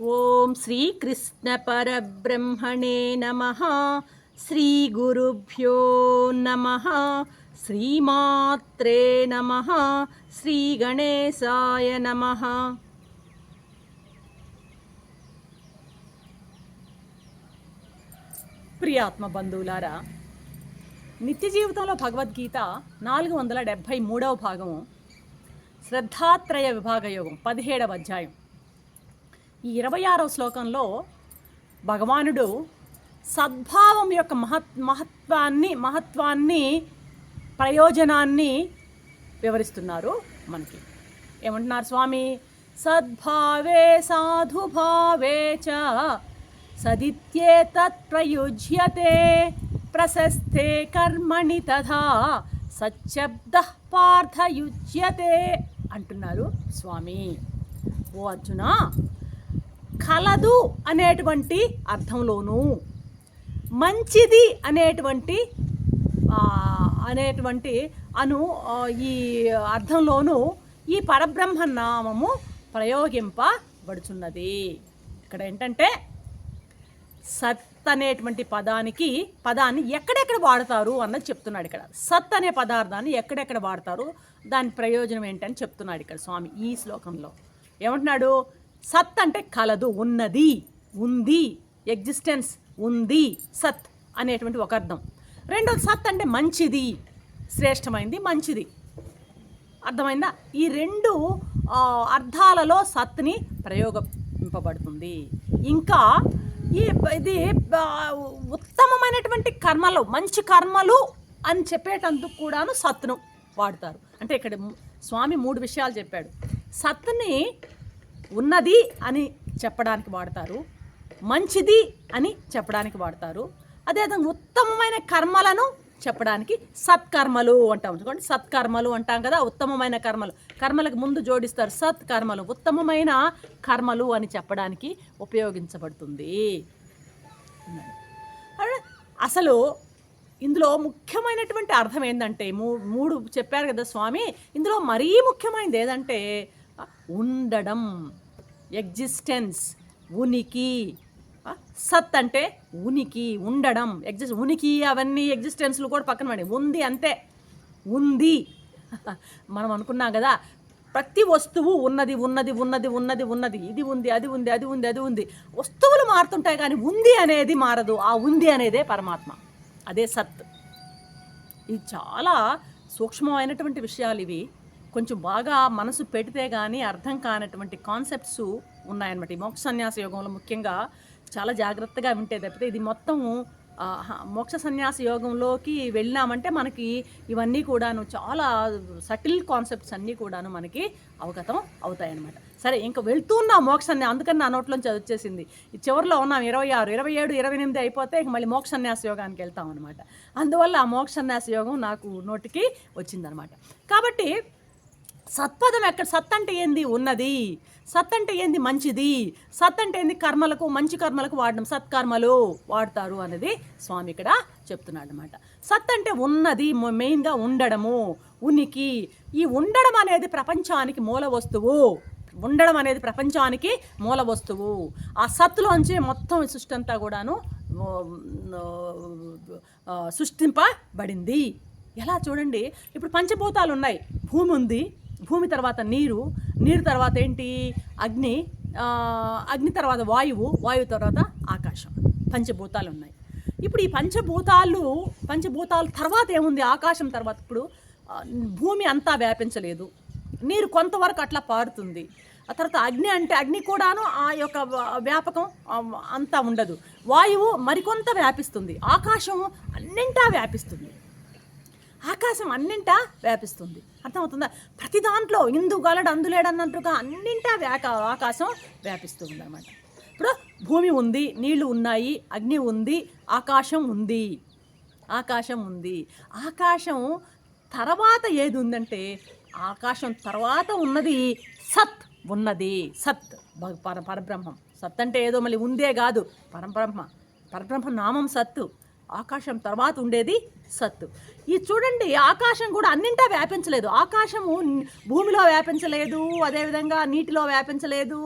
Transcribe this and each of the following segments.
ఓం శ్రీకృష్ణ పరబ్రహ్మణే నమ. శ్రీ గురుభ్యో నమ. శ్రీమాత్రే నమ. శ్రీ గణేశాయ నమ. ప్రియాత్మ బంధువులారా నిత్య జీవితంలో భగవద్గీత నాలుగు వందల డెబ్భై మూడవ భాగము శ్రద్ధాత్రయ విభాగ యోగం పదిహేడవ అధ్యాయం. ఈ ఇరవై ఆరవ శ్లోకంలో భగవానుడు సద్భావం యొక్క మహత్ మహత్వాన్ని మహత్వాన్ని ప్రయోజనాన్ని వివరిస్తున్నారు మనకి. ఏమంటున్నారు స్వామి? సద్భావే సాధుభావే చ సదిత్యే ప్రయుజ్యతే ప్రశస్తే కర్మణి తథా సచ్చబ్ద పార్థయుజ్యతే అంటున్నారు స్వామి. ఓ అర్జున కలదు అనేటువంటి అర్థంలోనూ మంచిది అనేటువంటి అనేటువంటి అను ఈ అర్థంలోనూ ఈ పరబ్రహ్మ నామము ప్రయోగింపబడుచున్నది. ఇక్కడ ఏంటంటే సత్ అనేటువంటి పదానికి పదాన్ని ఎక్కడెక్కడ వాడతారు అన్నది చెప్తున్నాడు ఇక్కడ. సత్ అనే పదార్థాన్ని ఎక్కడెక్కడ వాడతారు దాని ప్రయోజనం ఏంటని చెప్తున్నాడు ఇక్కడ స్వామి ఈ శ్లోకంలో. ఏమంటున్నాడు? సత్ అంటే కలదు ఉన్నది ఉంది ఎగ్జిస్టెన్స్ ఉంది సత్ అనేటువంటి ఒక అర్థం. రెండోది సత్ అంటే మంచిది శ్రేష్టమైంది మంచిది. అర్థమైందా? ఈ రెండు అర్థాలలో సత్ని ప్రయోగింపబడుతుంది. ఇంకా ఈ ఇది ఉత్తమమైనటువంటి కర్మలు మంచి కర్మలు అని చెప్పేటందుకు కూడాను సత్ను వాడతారు. అంటే ఇక్కడ స్వామి మూడు విషయాలు చెప్పాడు. సత్ని ఉన్నది అని చెప్పడానికి వాడతారు మంచిది అని చెప్పడానికి వాడతారు. అదేవిధంగా ఉత్తమమైన కర్మలను చెప్పడానికి సత్కర్మలు అంటాం. చూడండి సత్కర్మలు అంటాం కదా ఉత్తమమైన కర్మలు. కర్మలకు ముందు జోడిస్తారు సత్కర్మలు ఉత్తమమైన కర్మలు అని చెప్పడానికి ఉపయోగించబడుతుంది. అసలు ఇందులో ముఖ్యమైనటువంటి అర్థం ఏంటంటే మూ మూడు చెప్పారు కదా స్వామి ఇందులో మరీ ముఖ్యమైనది ఏదంటే ఉండడం ఎగ్జిస్టెన్స్ ఉనికి. సత్ అంటే ఉనికి ఉండడం. ఎగ్జిస్ ఉనికి అవన్నీ ఎగ్జిస్టెన్స్లు కూడా పక్కన పడి ఉంది అంతే. ఉంది. మనం అనుకున్నాం కదా ప్రతి వస్తువు ఉన్నది ఉన్నది ఉన్నది ఉన్నది ఉన్నది. ఇది ఉంది అది ఉంది అది ఉంది అది ఉంది. వస్తువులు మారుతుంటాయి కానీ ఉంది అనేది మారదు. ఆ ఉంది అనేదే పరమాత్మ. అదే సత్. ఇది చాలా సూక్ష్మమైనటువంటి విషయాలు ఇవి. కొంచెం బాగా మనసు పెడితే కానీ అర్థం కానటువంటి కాన్సెప్ట్స్ ఉన్నాయన్నమాట. ఈ మోక్ష సన్యాస యోగంలో ముఖ్యంగా చాలా జాగ్రత్తగా వింటే తప్పితే ఇది మొత్తం మోక్ష సన్యాస యోగంలోకి వెళ్ళినామంటే మనకి ఇవన్నీ కూడాను చాలా సటిల్ కాన్సెప్ట్స్ అన్నీ కూడాను మనకి అవగతం అవుతాయన్నమాట. సరే ఇంకా వెళ్తున్నాం మోక్షాన్ని అందుకని నా నోట్లోంచి అది వచ్చేసింది. చివరిలో ఉన్నాం ఇరవై ఆరు ఇరవై ఏడు ఇరవై ఎనిమిది అయిపోతే ఇంక మళ్ళీ మోక్ష సన్యాస యోగానికి వెళ్తాం అనమాట అందువల్ల ఆ మోక్ష సన్యాస యోగం నాకు నోటికి వచ్చిందనమాట కాబట్టి సత్పదం ఎక్కడ? సత్ అంటే ఏంది? ఉన్నది. సత్ అంటే ఏంది? మంచిది. సత్ అంటే ఏంది? కర్మలకు మంచి కర్మలకు వాడడం. సత్కర్మలు వాడతారు అనేది స్వామి ఇక్కడ చెప్తున్నాడు అనమాట సత్ అంటే ఉన్నది మెయిన్గా ఉండడము ఉనికి. ఈ ఉండడం అనేది ప్రపంచానికి మూల వస్తువు. ఉండడం అనేది ప్రపంచానికి మూల వస్తువు. ఆ సత్తులోంచి మొత్తం సృష్టి అంతా కూడాను సృష్టింపబడింది. ఎలా చూడండి? ఇప్పుడు పంచభూతాలు ఉన్నాయి భూమి ఉంది భూమి తర్వాత నీరు నీరు తర్వాత ఏంటి? అగ్ని అగ్ని తర్వాత వాయువు వాయువు తర్వాత ఆకాశం. పంచభూతాలు ఉన్నాయి. ఇప్పుడు ఈ పంచభూతాలు పంచభూతాల తర్వాత ఏముంది? ఆకాశం తర్వాత ఇప్పుడు భూమి అంతా వ్యాపించలేదు. నీరు కొంతవరకు అట్లా పారుతుంది. ఆ తర్వాత అగ్ని అంటే అగ్ని కూడాను ఆ యొక్క వ్యాపకం అంతా ఉండదు. వాయువు మరికొంత వ్యాపిస్తుంది. ఆకాశం అన్నింటా వ్యాపిస్తుంది. ఆకాశం అన్నింటా వ్యాపిస్తుంది. అర్థమవుతుందా? ప్రతి దాంట్లో ఇందు గలడు అందులేడన్నట్టుగా అన్నింటా వ్యాక ఆకాశం వ్యాపిస్తుంది అనమాట ఇప్పుడు భూమి ఉంది నీళ్ళు ఉన్నాయి అగ్ని ఉంది ఆకాశం ఉంది. ఆకాశం ఉంది. ఆకాశం తర్వాత ఏది ఉందంటే ఆకాశం తర్వాత ఉన్నది సత్ ఉన్నది. సత్ పర పరబ్రహ్మం. సత్ అంటే ఏదో మళ్ళీ ఉందే కాదు. పరబ్రహ్మ. పరబ్రహ్మ నామం సత్తు. ఆకాశం తర్వాత ఉండేది సత్తు. ఇది చూడండి ఆకాశం కూడా అన్నింటా వ్యాపించలేదు. ఆకాశము భూమిలో వ్యాపించలేదు అదేవిధంగా నీటిలో వ్యాపించలేదు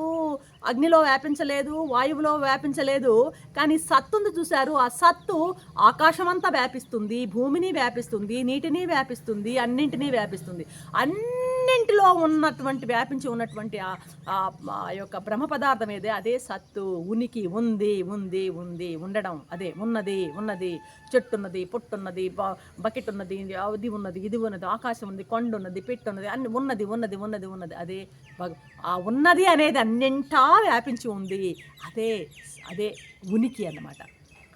అగ్నిలో వ్యాపించలేదు వాయువులో వ్యాపించలేదు. కానీ సత్తు ఉంది చూశారు. ఆ సత్తు ఆకాశమంతా వ్యాపిస్తుంది భూమిని వ్యాపిస్తుంది నీటిని వ్యాపిస్తుంది అన్నింటినీ వ్యాపిస్తుంది. అన్నింటిలో ఉన్నటువంటి వ్యాపించి ఉన్నటువంటి ఆ ఆ- యొక్క బ్రహ్మ పదార్థం ఏదే? అదే సత్తు. ఉనికి ఉంది ఉంది ఉంది. ఉండడం. అదే ఉన్నది ఉన్నది. చెట్టు ఉన్నది పొట్టున్నది బకెట్ ఉన్నది అది ఉన్నది ఇది ఉన్నది ఆకాశం ఉంది కొండ ఉన్నది పెట్టు ఉన్నది అన్ని ఉన్నది ఉన్నది ఉన్నది ఉన్నది. అదే భగ- ఆ ఉన్నది అనేది అన్నింటా వ్యాపించి ఉంది. అదే అదే ఉనికి అన్నమాట.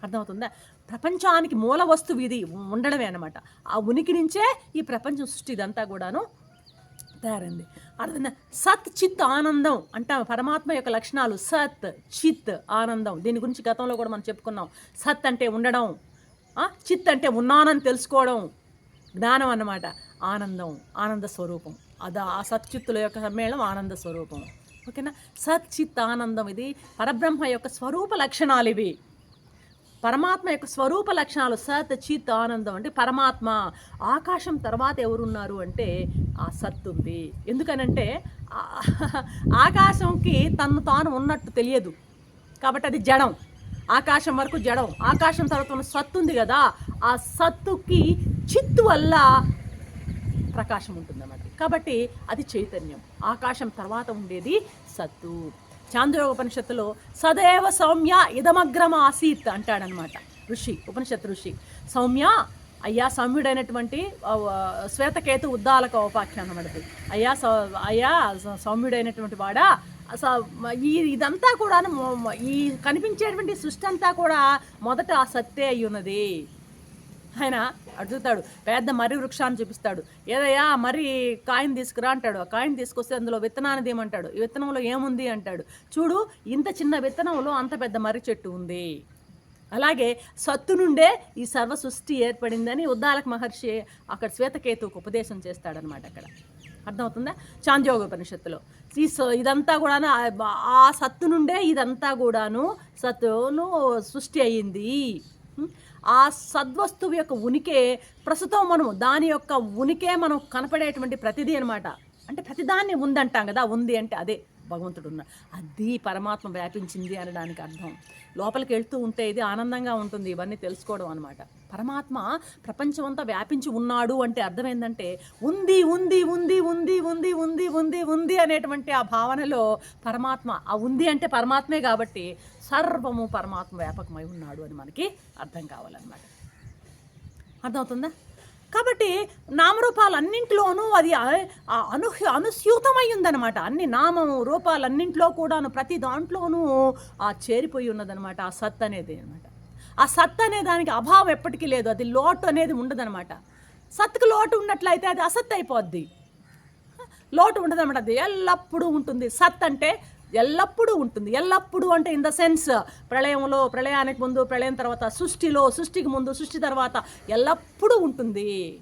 అర్థమవుతుందా? ప్రపంచానికి మూల వస్తువు ఇది. ఉండడమే అన్నమాట. ఆ ఉనికి నుంచే ఈ ప్రపంచం సృష్టి ఇదంతా కూడాను తయారైంది. అర్థం సత్ చిత్ ఆనందం అంట పరమాత్మ యొక్క లక్షణాలు. సత్ చిత్ ఆనందం. దీని గురించి గతంలో కూడా మనం చెప్పుకున్నాం. సత్ అంటే ఉండడం చిత్ అంటే ఉన్నానని తెలుసుకోవడం. జ్ఞానం అన్నమాట. ఆనందం ఆనంద స్వరూపం. అది ఆ సత్చిత్తుల యొక్క సమ్మేళనం ఆనంద స్వరూపం. ఓకేనా? సత్ చిత్ ఆనందం. ఇది పరబ్రహ్మ యొక్క స్వరూప లక్షణాలు ఇవి. పరమాత్మ యొక్క స్వరూప లక్షణాలు సత్ చిత్ ఆనందం అంటే పరమాత్మ. ఆకాశం తర్వాత ఎవరున్నారు అంటే ఆ సత్ ఉంది. ఎందుకనంటే ఆకాశంకి తను తాను ఉన్నట్టు తెలియదు. కాబట్టి అది జడం. ఆకాశం వరకు జడం. ఆకాశం తర్వాత ఉన్న సత్తు ఉంది కదా ఆ సత్తుకి చిత్తు వల్ల ప్రకాశం ఉంటుందన్నమాట. కాబట్టి అది చైతన్యం. ఆకాశం తర్వాత ఉండేది సత్తు. చాంద్రోగ ఉపనిషత్తులో సదేవ సౌమ్య ఇదమగ్రమ ఆసీత్ అంటాడనమాట ఋషి ఉపనిషత్ ఋషి. సౌమ్య అయ్యా సౌమ్యుడైనటువంటి శ్వేతకేతు ఉద్దాలక ఉపాఖ్యానం మనది అయ్యా సౌ అయ్యా సౌమ్యుడైనటువంటి వాడా స- ఈ ఇదంతా కూడా ఈ కనిపించేటువంటి సృష్టి అంతా కూడా మొదట ఆ సత్తే అయి ఉన్నది ఆయన అడుగుతాడు పెద్ద మర్రి వృక్షాన్ని చూపిస్తాడు. ఏదయ్యా మరి కాయిన్ తీసుకురా అంటాడు. ఆ కాయిన్ తీసుకొస్తే అందులో విత్తనాన్ని దేమంటాడు ఈ విత్తనంలో ఏముంది అంటాడు. చూడు ఇంత చిన్న విత్తనంలో అంత పెద్ద మర్రి చెట్టు ఉంది. అలాగే సత్తు నుండే ఈ సర్వ సృష్టి ఏర్పడిందని ఉద్దాలక మహర్షి అక్కడ శ్వేతకేతువుకు ఉపదేశం చేస్తాడనమాట అక్కడ. అర్థమవుతుందా? చాంద్యోగ ఉపనిషత్తులో ఈ ఇదంతా కూడాను ఆ- సత్తు నుండే ఇదంతా కూడాను సత్తును సృష్టి అయ్యింది ఆ సద్వస్తువు యొక్క ఉనికే ప్రస్తుతం మనము దాని యొక్క ఉనికే మనం కనపడేటువంటి ప్రతిదీ అనమాట అంటే ప్రతిదాన్ని ఉందంటాం కదా ఉంది అంటే అదే భగవంతుడు ఉన్న అది పరమాత్మ వ్యాపించింది అనడానికి అర్థం. లోపలికి వెళ్తూ ఉంటే ఇది ఆనందంగా ఉంటుంది ఇవన్నీ తెలుసుకోవడం అనమాట పరమాత్మ ప్రపంచమంతా వ్యాపించి ఉన్నాడు అంటే అర్థం ఏంటంటే ఉంది ఉంది ఉంది ఉంది ఉంది ఉంది ఉంది ఉంది అనేటువంటి ఆ భావనలో పరమాత్మ ఆ ఉంది అంటే పరమాత్మే కాబట్టి సర్వము పరమాత్మ వ్యాపకమై ఉన్నాడు అని మనకి అర్థం కావాలన్నమాట. అర్థమవుతుందా? కాబట్టి నామరూపాలన్నింటిలోనూ అది అను అనుస్యూతమై ఉందన్నమాట. అన్ని నామము రూపాలన్నింటిలో కూడాను ప్రతి దాంట్లోనూ ఆ చేరిపోయి ఉన్నదనమాట ఆ సత్ అనేది అనమాట ఆ సత్ అనే దానికి అభావం ఎప్పటికీ లేదు. అది లోటు అనేది ఉండదనమాట సత్తుకు లోటు ఉన్నట్లయితే అది అసత్ అయిపోద్ది. లోటు ఉండదన్నమాట. అది ఎల్లప్పుడూ ఉంటుంది. సత్ అంటే ఎల్లప్పుడూ ఉంటుంది. ఎల్లప్పుడూ అంటే ఇన్ ద సెన్స్ ప్రళయంలో ప్రళయానికి ముందు ప్రళయం తర్వాత సృష్టిలో సృష్టికి ముందు సృష్టి తర్వాత ఎల్లప్పుడూ ఉంటుంది.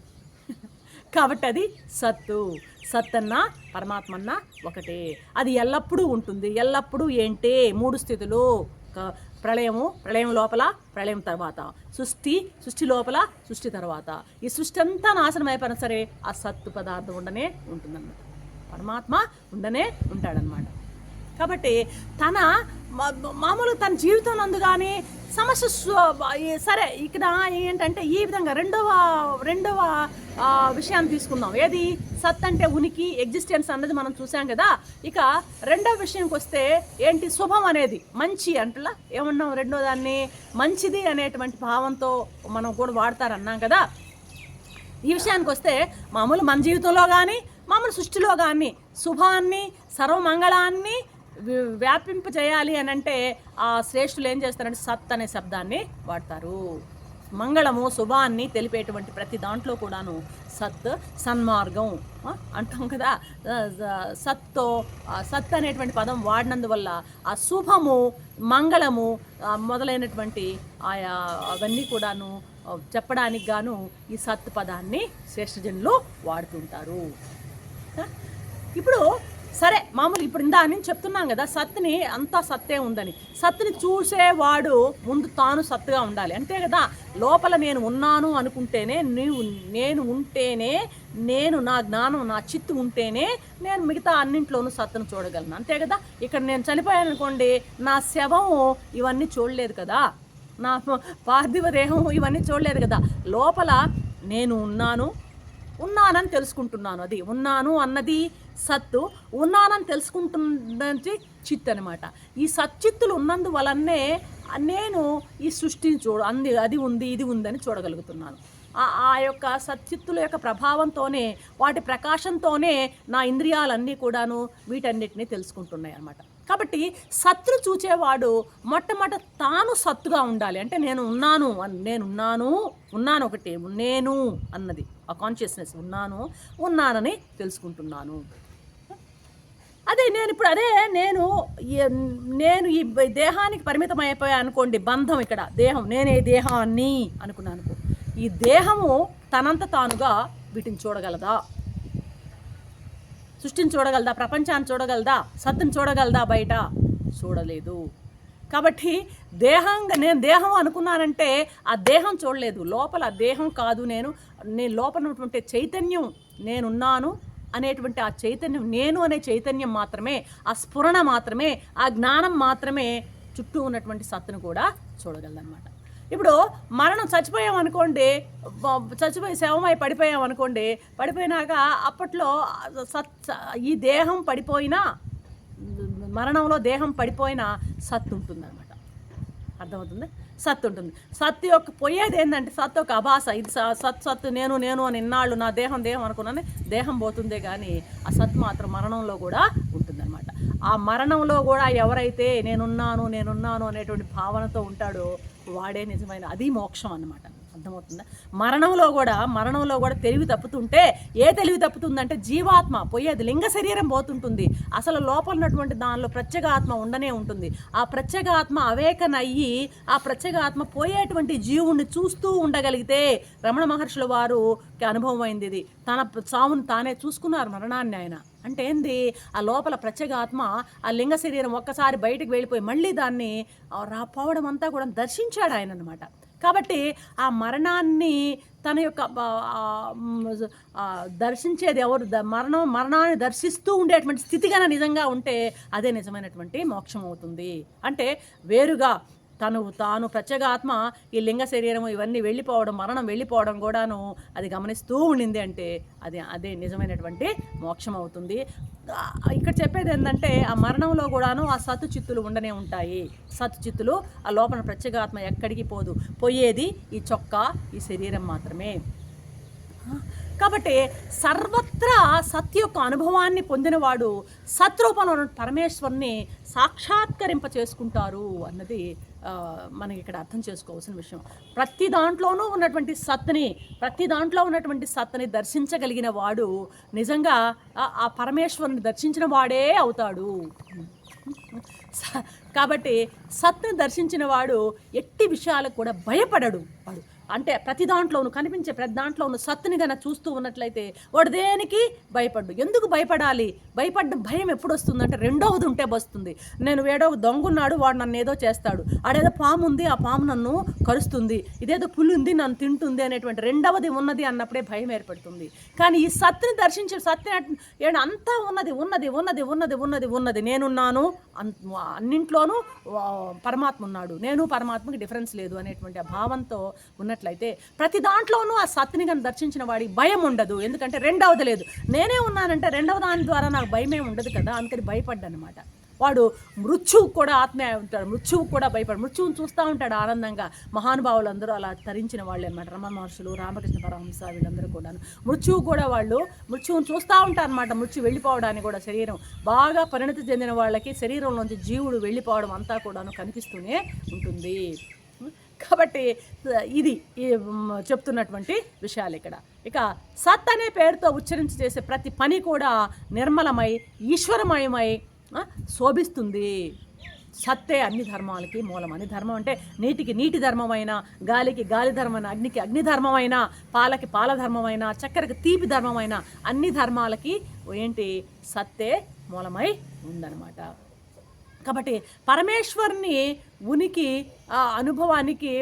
కాబట్టి అది సత్తు. సత్తన్నా పరమాత్మన్న ఒకటే. అది ఎల్లప్పుడూ ఉంటుంది. ఎల్లప్పుడూ ఏంటే? మూడు స్థితులు. క- ప్రళయము ప్రళయం లోపల ప్రళయం తర్వాత. సృష్టి సృష్టి లోపల సృష్టి తర్వాత. ఈ సృష్టి అంతా నాశనం అయిపోయినా సరే ఆ సత్తు పదార్థం ఉండనే ఉంటుందన్నమాట. పరమాత్మ ఉండనే ఉంటాడనమాట కాబట్టి తన మామూలు తన జీవితం నందు కానీ సమస్య సరే ఇక్కడ ఏంటంటే ఈ విధంగా రెండవ రెండవ విషయాన్ని తీసుకుందాం. ఏది? సత్ అంటే ఉనికి ఎగ్జిస్టెన్స్ అన్నది మనం చూసాం కదా. ఇక రెండవ విషయంకి వస్తే ఏంటి? శుభం అనేది మంచి అంటలా? ఏమన్నాం రెండో దాన్ని మంచిది అనేటువంటి భావంతో మనం కూడా వాడతారన్నాం కదా. ఈ విషయానికి వస్తే మామూలు మన జీవితంలో కానీ మామూలు సృష్టిలో కానీ శుభాన్ని సర్వమంగళాన్ని వ్యాపింప చేయాలి అని అంటే ఆ శ్రేష్ఠులు ఏం చేస్తారంటే సత్ అనే శబ్దాన్ని వాడతారు. మంగళము శుభాన్ని తెలిపేటువంటి ప్రతి దాంట్లో కూడాను సత్ సన్మార్గం అంటాం కదా. సత్తో సత్ అనేటువంటి పదం వాడినందువల్ల ఆ శుభము మంగళము మొదలైనటువంటి ఆయా అవన్నీ కూడాను చెప్పడానికి గాను ఈ సత్ పదాన్ని శ్రేష్ఠజనులు వాడుతుంటారు. ఇప్పుడు సరే మామూలు ఇప్పుడు ఇందా అని చెప్తున్నాం కదా సత్తుని అంతా సత్తే ఉందని. సత్తుని చూసేవాడు ముందు తాను సత్తుగా ఉండాలి. అంతే కదా లోపల నేను ఉన్నాను అనుకుంటేనే నీవు నేను ఉంటేనే నేను నా జ్ఞానం నా చిత్తు ఉంటేనే నేను మిగతా అన్నింట్లోనూ సత్తును చూడగలను. అంతే కదా ఇక్కడ నేను చనిపోయాను అనుకోండి నా శవం ఇవన్నీ చూడలేదు కదా నా పార్థివ దేహం ఇవన్నీ చూడలేదు కదా లోపల నేను ఉన్నాను ఉన్నానని తెలుసుకుంటున్నాను. అది ఉన్నాను అన్నది సత్తు ఉన్నానని తెలుసుకుంటున్నది చిత్ అనమాట ఈ సచ్చిత్తులు ఉన్నందువలనే నేను ఈ సృష్టిని చూడ అంది అది ఉంది ఇది ఉందని చూడగలుగుతున్నాను. ఆ యొక్క సచ్చిత్తుల యొక్క ప్రభావంతోనే వాటి ప్రకాశంతోనే నా ఇంద్రియాలన్నీ కూడాను వీటన్నిటిని తెలుసుకుంటున్నాయి అన్నమాట కాబట్టి సత్తు చూచేవాడు మొట్టమొదట తాను సత్తుగా ఉండాలి. అంటే నేను ఉన్నాను అన్- నేను ఉన్నాను ఉన్నాను ఒకటి నేను అన్నది. ఆ కాన్షియస్నెస్ ఉన్నాను ఉన్నానని తెలుసుకుంటున్నాను. అదే నేను ఇప్పుడు అదే నేను ఈ- నేను ఈ దేహానికి పరిమితం అయిపోయా అనుకోండి బంధం ఇక్కడ దేహం నేనే దేహాన్ని అనుకున్నాను ఈ దేహము తనంత తానుగా వీటిని చూడగలదా? సృష్టిని చూడగలదా? ప్రపంచాన్ని చూడగలదా? సత్తుని చూడగలదా? బయట చూడలేదు. కాబట్టి దేహంగా నేను దేహం అనుకున్నానంటే ఆ దేహం చూడలేదు. లోపల ఆ దేహం కాదు నేను. నేను లోపల ఉన్నటువంటి చైతన్యం నేనున్నాను. అనేటువంటి ఆ చైతన్యం నేను అనే చైతన్యం మాత్రమే ఆ స్ఫురణ మాత్రమే ఆ జ్ఞానం మాత్రమే చుట్టూ ఉన్నటువంటి సత్తును కూడా చూడగలదన్నమాట. ఇప్పుడు మరణం చచ్చిపోయాం అనుకోండి చచ్చిపోయి శవమై పడిపోయాం అనుకోండి పడిపోయినాక అప్పట్లో సత్ ఈ దేహం పడిపోయినా మరణంలో దేహం పడిపోయినా సత్తు ఉంటుందన్నమాట. అర్థమవుతుంది? సత్ ఉంటుంది. సత్ యొక్క పోయేది ఏంటంటే సత్ ఒక అభాస. ఇది స- సత్ సత్ నేను నేను అని ఇన్నాళ్ళు నా దేహం దేహం అనుకున్నాను దేహం పోతుందే కానీ ఆ సత్ మాత్రం మరణంలో కూడా ఉంటుందన్నమాట. ఆ మరణంలో కూడా ఎవరైతే నేనున్నాను నేనున్నాను అనేటువంటి భావనతో ఉంటాడో వాడే నిజమైన అది మోక్షం అన్నమాట. అర్థమవుతుందా? మరణంలో కూడా మరణంలో కూడా తెలివి తప్పుతుంటే ఏ తెలివి తప్పుతుందంటే జీవాత్మ పోయేది లింగ శరీరం పోతుంటుంది. అసలు లోపల ఉన్నటువంటి దానిలో ప్రత్యేగాత్మ ఉండనే ఉంటుంది. ఆ ప్రత్యేగాత్మ అవేకనయ్యి ఆ ప్రత్యేగాత్మ పోయేటువంటి జీవుణ్ణి చూస్తూ ఉండగలిగితే రమణ మహర్షుల వారు అనుభవం అయింది ఇది. తన చావును తానే చూసుకున్నారు మరణాన్ని ఆయన. అంటే ఏంది? ఆ లోపల ప్రత్యేగాత్మ ఆ లింగ శరీరం ఒక్కసారి బయటకు వెళ్ళిపోయి మళ్ళీ దాన్ని రాపోవడం అంతా కూడా దర్శించాడు ఆయన అనమాట కాబట్టి ఆ మరణాన్ని తన యొక్క దర్శించేది ఎవరు? ద- మరణం మరణాన్ని దర్శిస్తూ ఉండేటువంటి స్థితి కనుక నిజంగా ఉంటే అదే నిజమైనటువంటి మోక్షం అవుతుంది అంటే వేరుగా తను తాను ప్రత్యేగాత్మ ఈ లింగ శరీరం ఇవన్నీ వెళ్ళిపోవడం మరణం వెళ్ళిపోవడం కూడాను అది గమనిస్తూ ఉండింది అంటే అది అదే నిజమైనటువంటి మోక్షం అవుతుంది. ఇక్కడ చెప్పేది ఏంటంటే ఆ మరణంలో కూడాను ఆ సత్తు చిత్తులు ఉండనే ఉంటాయి. సత్తు చిత్తులు ఆ లోపల ప్రత్యేగాత్మ ఎక్కడికి పోదు. పోయేది ఈ చొక్కా ఈ శరీరం మాత్రమే. కాబట్టి సర్వత్రా సత్ యొక్క అనుభవాన్ని పొందినవాడు సత్రూపంలో ఉన్న పరమేశ్వరుని సాక్షాత్కరింప చేసుకుంటారు అన్నది మనకి ఇక్కడ అర్థం చేసుకోవాల్సిన విషయం. ప్రతి దాంట్లోనూ ఉన్నటువంటి సత్తుని ప్రతి దాంట్లో ఉన్నటువంటి సత్తుని దర్శించగలిగిన వాడు నిజంగా ఆ- పరమేశ్వరుని దర్శించిన వాడే అవుతాడు. కాబట్టి సత్తుని దర్శించిన వాడు ఎట్టి విషయాలకు కూడా భయపడడు వాడు. అంటే ప్రతి దాంట్లోనూ కనిపించే ప్రతి దాంట్లోనూ సత్తుని గన చూస్తూ ఉన్నట్లయితే వాడు దేనికి భయపడ్డు? ఎందుకు భయపడాలి? భయపడ్డ భయం ఎప్పుడు వస్తుందంటే రెండవది ఉంటే వస్తుంది నేను వేడో దొంగున్నాడు వాడు నన్ను ఏదో చేస్తాడు. ఆడేదో పాము ఉంది ఆ పాము నన్ను కరుస్తుంది. ఇదేదో పులి ఉంది నన్ను తింటుంది అనేటువంటి రెండవది ఉన్నది అన్నప్పుడే భయం ఏర్పడుతుంది. కానీ ఈ సత్తుని దర్శించే సత్య ఏడు అంతా ఉన్నది ఉన్నది ఉన్నది ఉన్నది ఉన్నది ఉన్నది. నేనున్నాను అన్నింట్లోనూ పరమాత్మ ఉన్నాడు. నేను పరమాత్మకి డిఫరెన్స్ లేదు అనేటువంటి ఆ భావంతో ఉన్నట్లయితే ప్రతి దాంట్లోనూ ఆ సత్ని కానీ దర్శించిన వాడికి భయం ఉండదు. ఎందుకంటే రెండవది లేదు. నేనే ఉన్నానంటే రెండవ దాని ద్వారా నాకు భయమే ఉండదు కదా? అందుకని భయపడ్డనమాట. వాడు మృత్యువు కూడా ఆత్మే ఉంటాడు. మృత్యువు కూడా భయపడు మృత్యువుని చూస్తూ ఉంటాడు ఆనందంగా. మహానుభావులు అందరూ అలా తరించిన వాళ్ళు అనమాట రమణ మహర్షులు రామకృష్ణ పరమహంస వీళ్ళందరూ కూడాను. మృత్యువు కూడా వాళ్ళు మృత్యువుని చూస్తూ ఉంటారు అనమాట మృత్యు వెళ్ళిపోవడానికి కూడా శరీరం బాగా పరిణతి చెందిన వాళ్ళకి శరీరంలోంచి జీవుడు వెళ్ళిపోవడం అంతా కూడాను కనిపిస్తూనే ఉంటుంది. కాబట్టి ఇది ఈ చెప్తున్నటువంటి విషయాలు ఇక్కడ. ఇక సత్ అనే పేరుతో ఉచ్చరించి చేసే ప్రతి పని కూడా నిర్మలమై ఈశ్వరమయమై శోభిస్తుంది. సత్తే అన్ని ధర్మాలకి మూలం. అని ధర్మం అంటే నీటికి నీటి ధర్మమైన గాలికి గాలి ధర్మమైన అగ్నికి అగ్ని ధర్మమైన పాలకి పాల ధర్మమైన చక్కెరకి తీపి ధర్మమైన అన్ని ధర్మాలకి ఏంటి సత్తే మూలమై ఉందన్నమాట. కాబట్టి పరమేశ్వరుని ఉనికి ఆ అనుభవానికి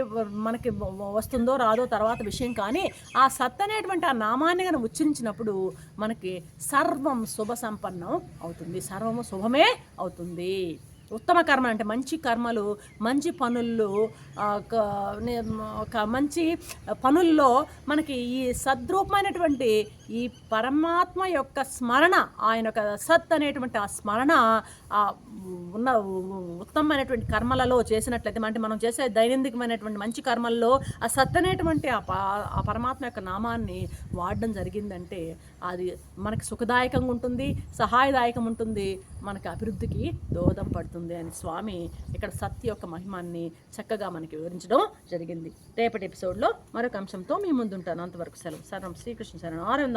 మనకి వస్తుందో రాదో తర్వాత విషయం కానీ ఆ సత్ అనేటువంటి ఆ నామాన్ని కనుక ఉచ్చరించినప్పుడు మనకి సర్వం శుభ సంపన్నం అవుతుంది. సర్వము శుభమే అవుతుంది. ఉత్తమ కర్మ అంటే మంచి కర్మలు మంచి పనుల్లో ఒక మంచి పనుల్లో మనకి ఈ సద్రూపమైనటువంటి ఈ పరమాత్మ యొక్క స్మరణ ఆయన యొక్క సత్ అనేటువంటి ఆ స్మరణ ఉన్న ఉత్తమమైనటువంటి కర్మలలో చేసినట్లయితే అంటే మనం చేసే దైనందికమైనటువంటి మంచి కర్మల్లో ఆ సత్ అనేటువంటి ఆ ప- ఆ పరమాత్మ యొక్క నామాన్ని వాడడం జరిగిందంటే అది మనకి సుఖదాయకంగా ఉంటుంది సహాయదాయకం ఉంటుంది మనకు అభివృద్ధికి దోహదం పడుతుంది అని స్వామి ఇక్కడ సత్ యొక్క మహిమాన్ని చక్కగా మనకి వివరించడం జరిగింది. రేపటి ఎపిసోడ్లో మరొక అంశంతో మీ ముందుంటాను. అంతవరకు సెలవు. సర్వం శ్రీకృష్ణ శరణం. ఆనంద